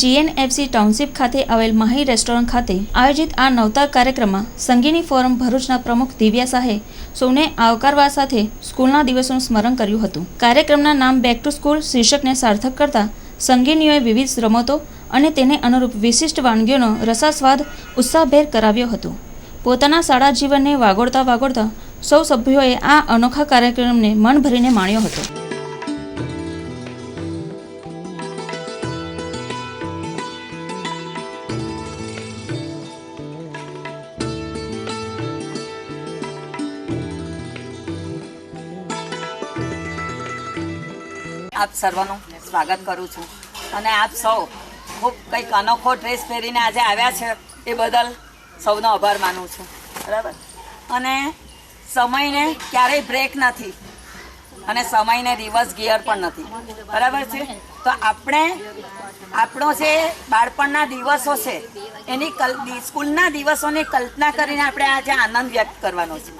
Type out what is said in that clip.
GNFC township ખાતે આવેલ Mahi restaurant ખાતે આયોજિત આ નવતાર કાર્યક્રમમાં સંગીની ફોરમ ભરૂચના પ્રમુખ દિવ્યા શાહે સૌને આવકારવા સાથે સ્કૂલના દિવસોનું સ્મરણ કર્યું હતું. કાર્યક્રમના નામ બેક ટુ સ્કૂલ શીર્ષકને સાર્થક કરતા સંગીનીઓએ વિવિધ રમતો અને તેને અનુરૂપ વિશિષ્ટ વાનગીઓનો રસાસ્વાદ ઉત્સાહભેર કરાવ્યો હતો. પોતાના શાળા જીવનને વાગોળતા વાગોળતા સૌ સભ્યોએ આ અનોખા કાર્યક્રમને મન ભરીને માણ્યો હતો. આપ સર્વનું સ્વાગત કરું છું. અને આપ સૌ ખૂબ કંઈક અનોખો ડ્રેસ પહેરીને આજે આવ્યા છે એ બદલ સૌનો આભાર માનું છું. બરાબર? અને સમયને ક્યારેય બ્રેક નથી. અને સમયને રિવર્સ ગિયર પણ નથી. બરાબર છે? તો આપણે, આપણો જે બાળપણના દિવસો છે, એની કલ, સ્કૂલના દિવસોની કલ્પના કરીને આપણે આજે આનંદ વ્યક્ત કરવાનો છે.